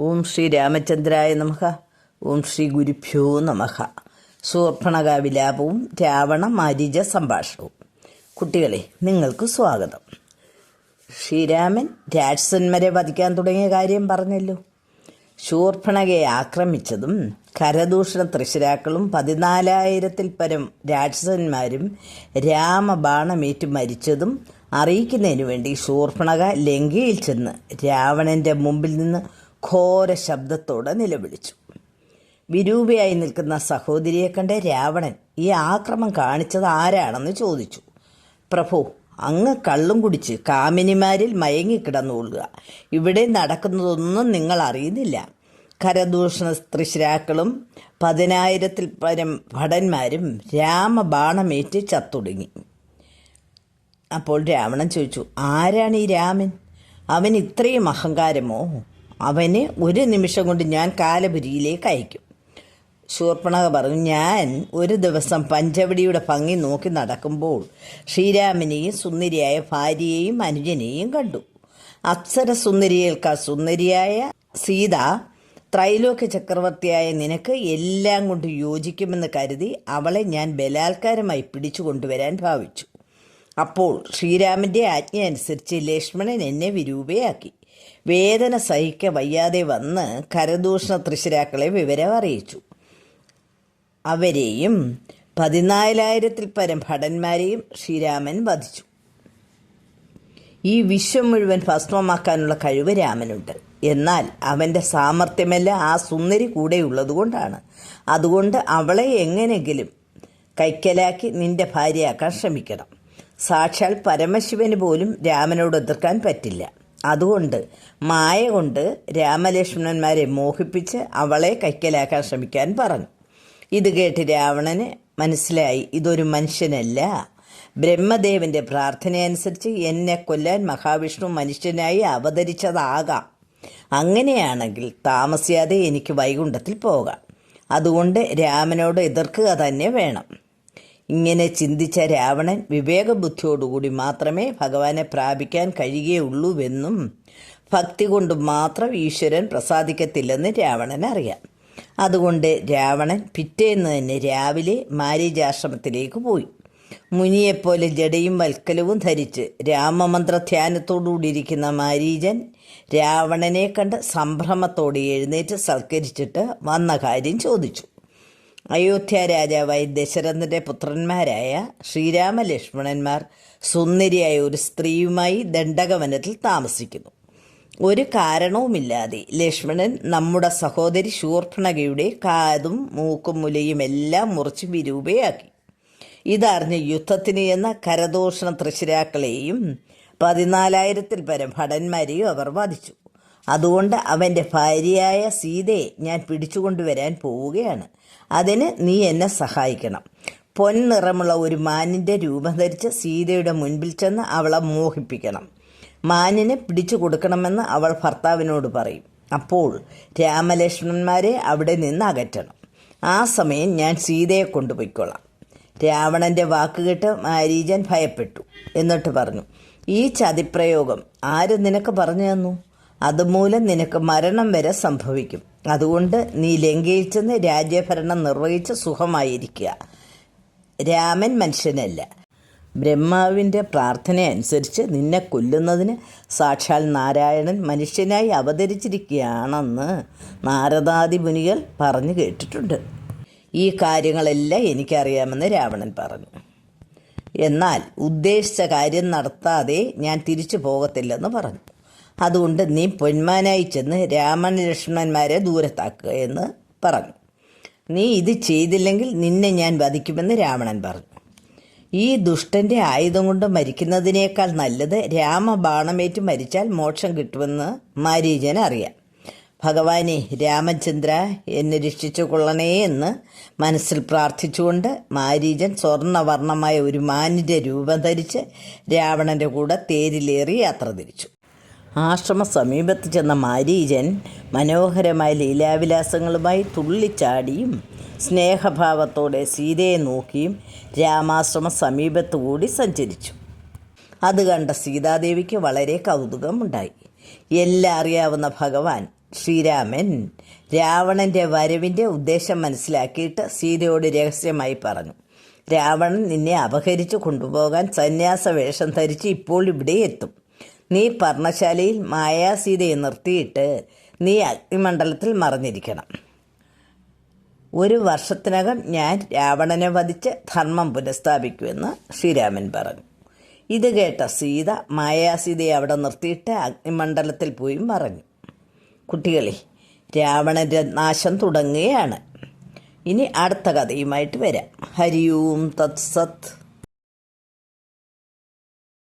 ഓം ശ്രീ രാമചന്ദ്രായ നമഹ ഓം ശ്രീ ഗുരുഭ്യോ നമഹ സുവർപ്പണക വിലാപവും രാവണ മരിജ സംഭാഷണവും. കുട്ടികളെ നിങ്ങൾക്ക് സ്വാഗതം. ശ്രീരാമൻ രാജസന്മാരെ വധിക്കാൻ തുടങ്ങിയ കാര്യം പറഞ്ഞല്ലോ. ശൂർപ്പണകയെ ആക്രമിച്ചതും കരദൂഷണ തൃശിരാക്കളും പതിനാലായിരത്തിൽ പരം രാക്ഷസന്മാരും രാമബാണമേറ്റ് മരിച്ചതും അറിയിക്കുന്നതിനു വേണ്ടി ശൂർപ്പണക ലങ്കയിൽ ചെന്ന് രാവണന്റെ മുമ്പിൽ നിന്ന് ഘോര ശബ്ദത്തോടെ നിലവിളിച്ചു. വിരൂപയായി നിൽക്കുന്ന സഹോദരിയെ കണ്ട രാവണൻ ഈ ആക്രമം കാണിച്ചത് ആരാണെന്ന് ചോദിച്ചു. പ്രഭു അങ്ങ് കള്ളും കുടിച്ച് കാമിനിമാരിൽ മയങ്ങിക്കിടന്നുകൊള്ളുക ഇവിടെ നടക്കുന്നതൊന്നും നിങ്ങൾ അറിയുന്നില്ല. കരദൂഷണ തൃശ്രാക്കളും പതിനായിരത്തിൽ പരം ഭടന്മാരും രാമബാണമേറ്റ് ചത്തൊടുങ്ങി. അപ്പോൾ രാവണൻ ചോദിച്ചു ആരാണ് ഈ രാമൻ? അവൻ ഇത്രയും അഹങ്കാരമോ? അവനെ ഒരു നിമിഷം കൊണ്ട് ഞാൻ കാലപുരിയിലേക്ക് അയക്കും. ശൂർപ്പണക പറഞ്ഞു ഞാൻ ഒരു ദിവസം പഞ്ചവടിയുടെ ഭംഗി നോക്കി നടക്കുമ്പോൾ ശ്രീരാമനെയും സുന്ദരിയായ ഭാര്യയെയും അനുജനെയും കണ്ടു. അപ്സര സുന്ദരിയേൽക്ക സുന്ദരിയായ സീത ത്രൈലോക്യ ചക്രവർത്തിയായ നിനക്ക് എല്ലാം കൊണ്ട് യോജിക്കുമെന്ന് കരുതി അവളെ ഞാൻ ബലാത്കാരമായി പിടിച്ചു കൊണ്ടുവരാൻ ഭാവിച്ചു. അപ്പോൾ ശ്രീരാമന്റെ ആജ്ഞ അനുസരിച്ച് ലക്ഷ്മണൻ എന്നെ വിരൂപയാക്കി. വേദന സഹിക്ക വയ്യാതെ വന്ന് കരദൂഷണ തൃശ്ശിരാക്കളെ വിവരം അറിയിച്ചു. അവരെയും പതിനാലായിരത്തിൽ പരം ഭടന്മാരെയും ശ്രീരാമൻ വധിച്ചു. ഈ വിശ്വം മുഴുവൻ ഭസ്മമാക്കാനുള്ള കഴിവ് രാമനുണ്ട്. എന്നാൽ അവന്റെ സാമർഥ്യമെല്ലാം ആ സുന്ദരി കൂടെ ഉള്ളതുകൊണ്ടാണ് അതുകൊണ്ട് അവളെ എങ്ങനെങ്കിലും കൈക്കലാക്കി നിന്റെ ഭാര്യയാക്കാൻ ശ്രമിക്കണം. സാക്ഷാൽ പരമശിവന് പോലും രാമനോട് എതിർക്കാൻ പറ്റില്ല. അതുകൊണ്ട് മായ കൊണ്ട് രാമലക്ഷ്മണന്മാരെ മോഹിപ്പിച്ച് അവളെ കൈക്കലാക്കാൻ ശ്രമിക്കാൻ പറഞ്ഞു. ഇത് കേട്ട് രാവണന് മനസ്സിലായി ഇതൊരു മനുഷ്യനല്ല. ബ്രഹ്മദേവന്റെ പ്രാർത്ഥനയനുസരിച്ച് എന്നെ കൊല്ലാൻ മഹാവിഷ്ണു മനുഷ്യനായി അവതരിച്ചതാകാം. അങ്ങനെയാണെങ്കിൽ താമസിയാതെ എനിക്ക് വൈകുണ്ഠത്തിൽ പോകാം. അതുകൊണ്ട് രാമനോട് എതിർക്കുക തന്നെ വേണം. ഇങ്ങനെ ചിന്തിച്ച രാവണൻ വിവേകബുദ്ധിയോടുകൂടി മാത്രമേ ഭഗവാനെ പ്രാപിക്കാൻ കഴിയുകയുള്ളൂവെന്നും ഭക്തി കൊണ്ട് മാത്രം ഈശ്വരൻ പ്രസാദിക്കത്തില്ലെന്ന് രാവണൻ അറിയാം. അതുകൊണ്ട് രാവണൻ പിറ്റേന്ന് തന്നെ രാവിലെ മാരീജാശ്രമത്തിലേക്ക് പോയി. മുനിയെപ്പോലെ ജടയും വൽക്കലവും ധരിച്ച് രാമമന്ത്ര ധ്യാനത്തോടുകൂടിയിരിക്കുന്ന മാരീജൻ രാവണനെ കണ്ട് സംഭ്രമത്തോടെ എഴുന്നേറ്റ് സൽക്കരിച്ചിട്ട് വന്ന കാര്യം ചോദിച്ചു. അയോധ്യ രാജാവായി ദശരഥന്റെ പുത്രന്മാരായ ശ്രീരാമലക്ഷ്മണന്മാർ സുന്ദരിയായ ഒരു സ്ത്രീയുമായി ദണ്ഡകവനത്തിൽ താമസിക്കുന്നു. ഒരു കാരണവുമില്ലാതെ ലക്ഷ്മണൻ നമ്മുടെ സഹോദരി ശൂർഭണകയുടെ കാതും മൂക്കും മുലയും എല്ലാം മുറിച്ച് വിരൂപയാക്കി. ഇതറിഞ്ഞ് യുദ്ധത്തിന് എന്ന കരദൂഷണ തൃശ്ശിരാക്കളെയും പതിനാലായിരത്തിൽ പരം ഭടന്മാരെയും അവർ വധിച്ചു. അതുകൊണ്ട് അവന്റെ ഭാര്യയായ സീതയെ ഞാൻ പിടിച്ചുകൊണ്ടുവരാൻ പോവുകയാണ്. അതിന് നീ എന്നെ സഹായിക്കണം. പൊൻനിറമുള്ള ഒരു മാനിന്റെ രൂപം ധരിച്ച് സീതയുടെ മുൻപിൽ ചെന്ന് അവളെ മോഹിപ്പിക്കണം. മാനിനെ പിടിച്ചു കൊടുക്കണമെന്ന് അവൾ ഭർത്താവിനോട് പറയും. അപ്പോൾ രാമലക്ഷ്മണന്മാരെ അവിടെ നിന്ന് അകറ്റണം. ആ സമയം ഞാൻ സീതയെ കൊണ്ടുപോയിക്കൊള്ളാം രാവണന്റെ വാക്കുകേട്ട് മാരീജൻ ഭയപ്പെട്ടു. എന്നിട്ട് പറഞ്ഞു ഈ ചതിപ്രയോഗം ആര് നിനക്ക് പറഞ്ഞു തന്നു? അതുമൂലം നിനക്ക് മരണം വരെ സംഭവിക്കും. അതുകൊണ്ട് നീ ലങ്കയിൽ ചെന്ന് രാജ്യഭരണം നിർവഹിച്ച് സുഖമായിരിക്കുക. രാമൻ മനുഷ്യനല്ല. ബ്രഹ്മാവിന്റെ പ്രാർത്ഥന അനുസരിച്ച് നിന്നെ കൊല്ലുന്നതിന് സാക്ഷാൽ നാരായണൻ മനുഷ്യനായി അവതരിച്ചിരിക്കുകയാണെന്ന് നാരദാദി മുനികൾ പറഞ്ഞു കേട്ടിട്ടുണ്ട്. ഈ കാര്യങ്ങളെല്ലാം എനിക്കറിയാമെന്ന് രാവണൻ പറഞ്ഞു. എന്നാൽ ഉദ്ദേശിച്ച കാര്യം നടത്താതെ ഞാൻ തിരിച്ചു പോകത്തില്ലെന്ന് പറഞ്ഞു. അതുകൊണ്ട് നീ പൊന്മാനായി ചെന്ന് രാമൻ ലക്ഷ്മണന്മാരെ ദൂരത്താക്കുക എന്ന് പറഞ്ഞു. നീ ഇത് ചെയ്തില്ലെങ്കിൽ നിന്നെ ഞാൻ വധിക്കുമെന്ന് രാവണൻ പറഞ്ഞു. ഈ ദുഷ്ടന്റെ ആയുധം കൊണ്ട് മരിക്കുന്നതിനേക്കാൾ നല്ലത് രാമ ബാണമേറ്റ് മരിച്ചാൽ മോക്ഷം കിട്ടുമെന്ന് മാരീജൻ അറിയാം. ഭഗവാനെ രാമചന്ദ്ര എന്നെ രക്ഷിച്ചു കൊള്ളണേ എന്ന് മനസ്സിൽ പ്രാർത്ഥിച്ചുകൊണ്ട് മാരീജൻ സ്വർണവർണമായ ഒരു മാനിന്റെ രൂപം ധരിച്ച് രാവണന്റെ കൂടെ തേരിലേറി യാത്ര തിരിച്ചു. ആശ്രമ സമീപത്ത് ചെന്ന മാരീജൻ മനോഹരമായ ലീലാവിലാസങ്ങളുമായി തുള്ളിച്ചാടിയും സ്നേഹഭാവത്തോടെ സീതയെ നോക്കിയും രാമാശ്രമ സമീപത്തുകൂടി സഞ്ചരിച്ചു. അത് കണ്ട സീതാദേവിക്ക് വളരെ കൗതുകമുണ്ടായി. എല്ലാം അറിയാവുന്ന ഭഗവാൻ ശ്രീരാമൻ രാവണന്റെ വരവിന്റെ ഉദ്ദേശം മനസ്സിലാക്കിയിട്ട് സീതയോട് രഹസ്യമായി പറഞ്ഞു രാവണൻ നിന്നെ അപഹരിച്ചു കൊണ്ടുപോകാൻ സന്യാസ വേഷം ധരിച്ച് ഇപ്പോൾ ഇവിടെ എത്തും. നീ പർണശാലയിൽ മായാസീതയെ നിർത്തിയിട്ട് നീ അഗ്നിമണ്ഡലത്തിൽ മറഞ്ഞിരിക്കണം. ഒരു വർഷത്തിനകം ഞാൻ രാവണനെ വധിച്ച് ധർമ്മം പുനഃസ്ഥാപിക്കുമെന്ന് ശ്രീരാമൻ പറഞ്ഞു. ഇത് കേട്ട സീത മായാസീതയെ അവിടെ നിർത്തിയിട്ട് അഗ്നിമണ്ഡലത്തിൽ പോയി മറഞ്ഞു. കുട്ടികളെ രാവണന്റെ നാശം തുടങ്ങുകയാണ്. ഇനി അടുത്ത കഥയുമായിട്ട് വരാം. ഹരിയൂം തത്സത്ത്